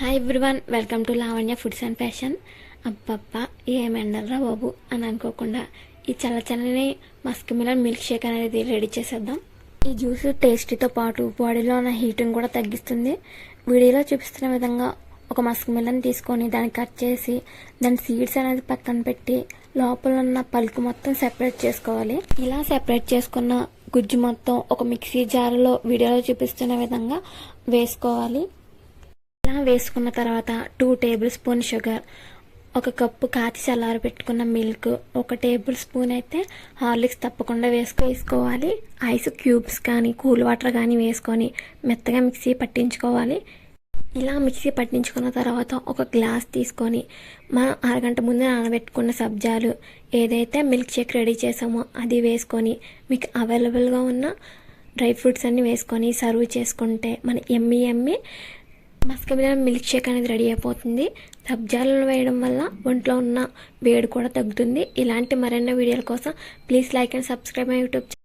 Hi everyone welcome to Lavanya foods and fashion అబ్బబ్బా ఏం బాబు అని అనుకోకుండా ఈ చల్ల చల్లని మస్క్ మిలన్ మిల్క్ షేక్ అనేది రెడీ చేసేద్దాం. ఈ జ్యూస్ టేస్టీతో పాటు బాడీలో ఉన్న హీట్ని కూడా తగ్గిస్తుంది. వీడియోలో చూపిస్తున్న విధంగా ఒక మస్క్ మిలన్ తీసుకొని దాన్ని కట్ చేసి దాని సీడ్స్ అనేది పక్కన పెట్టి లోపల ఉన్న పలుకు మొత్తం సెపరేట్ చేసుకోవాలి. ఇలా సెపరేట్ చేసుకున్న గుజ్జు మొత్తం ఒక మిక్సీ జార్లో వీడియోలో చూపిస్తున్న విధంగా వేసుకోవాలి. ఇలా వేసుకున్న తర్వాత టూ టేబుల్ స్పూన్ షుగర్ ఒక కప్పు కాచి చల్లారి పెట్టుకున్న మిల్క్ ఒక టేబుల్ స్పూన్ అయితే హార్లిక్స్ తప్పకుండా వేసుకు వేసుకోవాలి. ఐస్ క్యూబ్స్ కానీ కూల్ వాటర్ కానీ వేసుకొని మెత్తగా మిక్సీ పట్టించుకోవాలి. ఇలా మిక్సీ పట్టించుకున్న తర్వాత ఒక గ్లాస్ తీసుకొని మనం అరగంట ముందు నానబెట్టుకున్న సబ్జాలు ఏదైతే మిల్క్ షేక్ రెడీ చేసామో అది వేసుకొని మీకు అవైలబుల్గా ఉన్న డ్రై ఫ్రూట్స్ అన్నీ వేసుకొని సర్వ్ చేసుకుంటే మన ఎమ్మి ఎమ్మి మస్క మిల్క్ షేక్ అనేది రెడీ అయిపోతుంది. సబ్జాలను వేయడం వల్ల ఒంట్లో ఉన్న వేడి కూడా తగ్గుతుంది. ఇలాంటి మరెన్నో వీడియోల కోసం please like and subscribe my YouTube